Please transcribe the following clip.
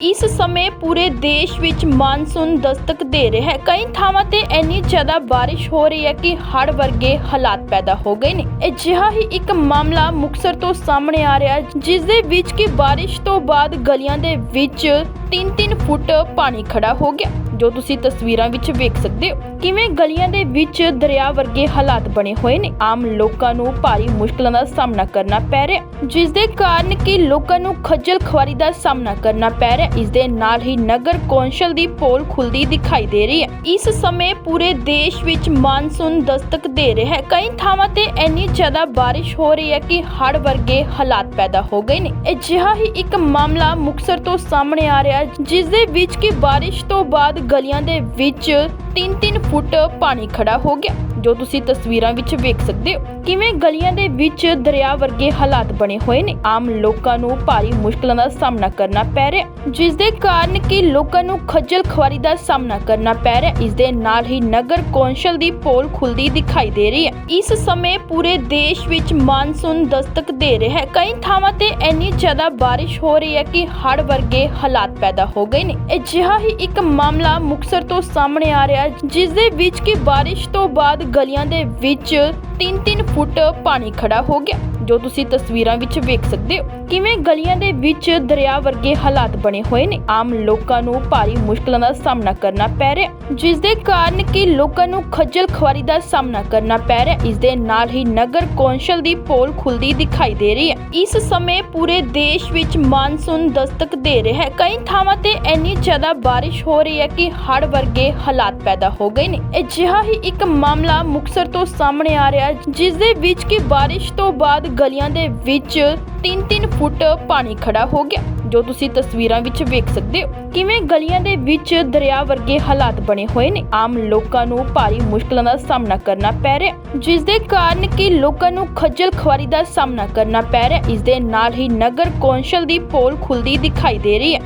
ਇਸ ਸਮੇਂ ਪੂਰੇ ਦੇਸ਼ ਵਿੱਚ ਮਾਨਸੂਨ ਦਸਤਕ ਦੇ ਰਿਹਾ ਹੈ। ਕਈ ਥਾਵਾਂ ਤੇ ਇੰਨੀ ਜ਼ਿਆਦਾ ਬਾਰਿਸ਼ ਹੋ ਰਹੀ ਹੈ ਕਿ ਹੜ ਵਰਗੇ ਹਾਲਾਤ ਪੈਦਾ ਹੋ ਗਏ ਨੇ। ਅਜਿਹਾ ਹੀ ਇੱਕ ਮਾਮਲਾ ਮੁਕਸਰ ਤੋਂ ਸਾਹਮਣੇ ਆ ਰਿਹਾ ਹੈ, ਜਿਸ ਦੇ ਵਿੱਚ ਕਿ ਬਾਰਿਸ਼ ਤੋਂ ਬਾਅਦ ਗਲੀਆਂ ਦੇ ਵਿੱਚ 3-3 ਫੁੱਟ ਪਾਣੀ ਖੜਾ ਹੋ ਗਿਆ। ਜੋ ਤੁਸੀਂ ਤਸਵੀਰਾਂ ਵਿੱਚ ਵੇਖ ਸਕਦੇ ਹੋ ਕਿਵੇਂ ਗਲੀਆਂ ਦੇ ਵਿੱਚ ਦਰਿਆ ਵਰਗੇ ਹਾਲਾਤ ਬਣੇ ਹੋਏ ਨੇ? ਆਮ ਲੋਕਾਂ ਨੂੰ ਭਾਰੀ ਮੁਸ਼ਕਲਾਂ ਦਾ ਸਾਹਮਣਾ ਕਰਨਾ ਪੈ ਰਿਹਾ ਜਿਸ ਦੇ ਕਾਰਨ ਕਿ ਲੋਕਾਂ ਨੂੰ ਖੱਜਲ ਖੁਆਰੀ ਦਾ ਸਾਹਮਣਾ ਕਰਨਾ ਪੈ ਰਿਹਾ ਇਸ ਦੇ ਨਾਲ ਹੀ ਨਗਰ ਕੌਂਸਲ ਦੀ ਪੋਲ ਖੁੱਲਦੀ ਦਿਖਾਈ ਦੇ ਰਹੀ ਹੈ। ਇਸ ਸਮੇਂ ਪੂਰੇ ਦੇਸ਼ ਵਿੱਚ ਮਾਨਸੂਨ ਦਸਤਕ ਦੇ ਰਿਹਾ ਹੈ। ਕਈ ਥਾਵਾਂ ਤੇ ਇੰਨੀ ਜ਼ਿਆਦਾ ਬਾਰਿਸ਼ ਹੋ ਰਹੀ ਹੈ ਕਿ ਹੜ੍ਹ ਵਰਗੇ ਹਾਲਾਤ ਪੈਦਾ ਹੋ ਗਏ ਨੇ। ਅਜਿਹਾ ਹੀ ਇੱਕ ਮਾਮਲਾ ਮੁਕਸਰ ਤੋਂ ਸਾਹਮਣੇ ਆ ਰਿਹਾ ਹੈ, ਜਿਸ ਦੇ ਵਿੱਚ ਕਿ ਬਾਰਿਸ਼ ਤੋਂ ਬਾਅਦ ਗਲੀਆਂ ਦੇ ਵਿੱਚ 3-3 ਫੁੱਟ ਪਾਣੀ ਖੜਾ ਹੋ ਗਿਆ, ਜੋ ਤੁਸੀਂ ਤਸਵੀਰਾਂ ਵਿੱਚ ਵੇਖ ਸਕਦੇ ਹੋ। ਕਿਵੇਂ ਗਲੀਆਂ ਦੇ ਵਿੱਚ ਦਰਿਆ ਵਰਗੇ ਹਾਲਾਤ ਬਣੇ ਹੋਏ ਨੇ, ਆਮ ਲੋਕਾਂ ਨੂੰ ਭਾਰੀ ਮੁਸ਼ਕਲਾਂ ਦਾ ਸਾਹਮਣਾ ਕਰਨਾ ਪੈ ਰਿਹਾ। ਜਿਸ ਦੇ ਕਾਰਨ ਕਿ ਲੋਕਾਂ ਨੂੰ ਖੱਜਲ ਖੁਆਰੀ ਦਾ ਸਾਹਮਣਾ ਕਰਨਾ ਪੈ ਰਿਹਾ। ਇਸ ਦੇ ਨਾਲ ਹੀ ਨਗਰ ਕੌਂਸਲ ਦੀ ਪੋਲ ਖੁੱਲਦੀ ਦਿਖਾਈ ਦੇ ਰਹੀ ਹੈ। ਇਸ ਸਮੇਂ ਪੂਰੇ ਦੇਸ਼ ਵਿੱਚ ਮਾਨਸੂਨ ਦਸਤਕ ਦੇ ਰਿਹਾ ਹੈ। ਕਈ ਥਾਵਾਂ ਤੇ ਇੰਨੀ ਜ਼ਿਆਦਾ ਬਾਰਿਸ਼ ਹੋ ਰਹੀ ਹੈ ਕਿ ਹੜ ਵਰਗੇ ਹਾਲਾਤ ਪੈਦਾ ਹੋ ਗਏ ਨੇ। ਅਜਿਹਾ ਹੀ ਇੱਕ ਮਾਮਲਾ ਮੁਕਸਰ ਤੋਂ ਸਾਹਮਣੇ ਆ ਰਿਹਾ ਹੈ ਜਿਸ ਦੇ ਵਿੱਚ ਕਿ ਬਾਰਿਸ਼ ਤੋਂ ਬਾਅਦ ਗਲੀਆਂ ਦੇ ਵਿੱਚ 3-3 ਫੁੱਟ ਪਾਣੀ ਖੜਾ ਹੋ ਗਿਆ। ਜੋ ਤੁਸੀਂ ਤਸਵੀਰਾਂ ਵਿੱਚ ਵੇਖ ਸਕਦੇ ਹੋ ਕਿਵੇਂ ਗਲੀਆਂ ਦੇ ਵਿੱਚ ਦਰਿਆ ਵਰਗੇ ਹਾਲਾਤ ਬਣੇ ਹੋਏ ਨੇ ਆਮ ਲੋਕਾਂ ਨੂੰ ਭਾਰੀ ਮੁਸ਼ਕਲਾਂ ਦਾ ਸਾਹਮਣਾ ਕਰਨਾ ਪੈ ਰਿਹਾ ਹੈ, ਜਿਸ ਦੇ ਕਾਰਨ ਕਿ ਲੋਕਾਂ ਨੂੰ ਖੱਜਲ ਖੁਆਰੀ ਦਾ ਸਾਹਮਣਾ ਕਰਨਾ ਪੈ ਰਿਹਾ ਹੈ। ਇਸ ਦੇ ਨਾਲ ਹੀ ਨਗਰ ਕੌਂਸਲ ਦੀ ਪੋਲ ਖੁੱਲਦੀ ਦਿਖਾਈ ਦੇ ਰਹੀ ਹੈ ਇਸ ਸਮੇਂ ਪੂਰੇ ਦੇਸ਼ ਵਿੱਚ ਮਾਨਸੂਨ ਦਸਤਕ ਦੇ ਰਿਹਾ ਹੈ ਕਈ ਥਾਵਾਂ ਤੇ ਇੰਨੀ ਜ਼ਿਆਦਾ ਬਾਰਿਸ਼ ਹੋ ਰਹੀ ਹੈ ਕਿ ਹੜ ਵਰਗੇ ਹਾਲਾਤ ਪੈਦਾ ਹੋ ਗਏ ਨੇ ਅਜਿਹਾ ਹੀ ਇੱਕ ਮਾਮਲਾ ਮੁਕਸਰ ਤੋਂ ਸਾਹਮਣੇ ਆ ਰਿਹਾ ਹੈ ਜਿਸ ਦੇ ਵਿੱਚ ਕਿ ਬਾਰਿਸ਼ ਤੋਂ ਬਾਅਦ ਗਲੀਆਂ ਦੇ ਵਿੱਚ 3-3 ਫੁੱਟ ਪਾਣੀ ਖੜਾ ਹੋ ਗਿਆ ਜੋ ਤੁਸੀਂ ਤਸਵੀਰਾਂ ਵਿੱਚ ਵੇਖ ਸਕਦੇ ਹੋ। ਕਿਵੇਂ ਗਲੀਆਂ ਦੇ ਵਿੱਚ ਦਰਿਆ ਵਰਗੇ ਹਾਲਾਤ ਬਣੇ ਹੋਏ ਨੇ ਆਮ ਲੋਕਾਂ ਨੂੰ ਭਾਰੀ ਮੁਸ਼ਕਲਾਂ ਦਾ ਸਾਹਮਣਾ ਕਰਨਾ ਪੈ ਰਿਹਾ ਹੈ, ਜਿਸ ਦੇ ਕਾਰਨ ਕਿ ਲੋਕਾਂ ਨੂੰ ਖੱਜਲ ਖੁਆਰੀ ਦਾ ਸਾਹਮਣਾ ਕਰਨਾ ਪੈ ਰਿਹਾ ਇਸ ਦੇ ਨਾਲ ਹੀ ਨਗਰ ਕੌਂਸਲ ਦੀ ਪੋਲ ਖੁੱਲਦੀ ਦਿਖਾਈ ਦੇ ਰਹੀ ਹੈ।